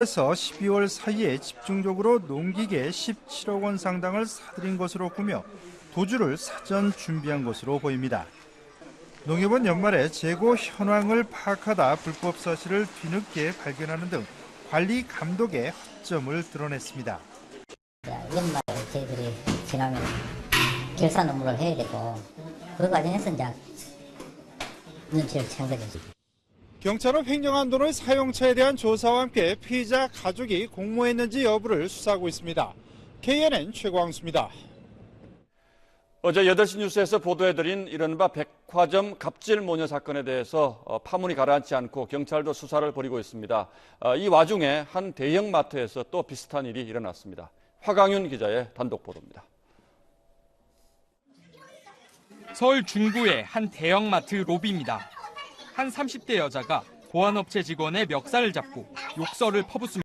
에서 12월 사이에 집중적으로 농기계 17억 원 상당을 사들인 것으로 꾸며 도주를 사전 준비한 것으로 보입니다. 농협은 연말에 재고 현황을 파악하다 불법 사실을 뒤늦게 발견하는 등 관리 감독의 허점을 드러냈습니다. 연말에 저희들이 지나면 결산 업무를 해야 되고 그 과정에서 이제 눈치를 챈 거죠. 경찰은 횡령한 돈을 사용처에 대한 조사와 함께 피의자 가족이 공모했는지 여부를 수사하고 있습니다. KNN 최광수입니다. 어제 8시 뉴스에서 보도해드린 이른바 백화점 갑질 모녀 사건에 대해서 어, 파문이 가라앉지 않고 경찰도 수사를 벌이고 있습니다. 어, 이 와중에 한 대형 마트에서 또 비슷한 일이 일어났습니다. 화강윤 기자의 단독 보도입니다. 서울 중구의 한 대형마트 로비입니다. 한 30대 여자가 보안업체 직원의 멱살을 잡고 욕설을 퍼붓습니다.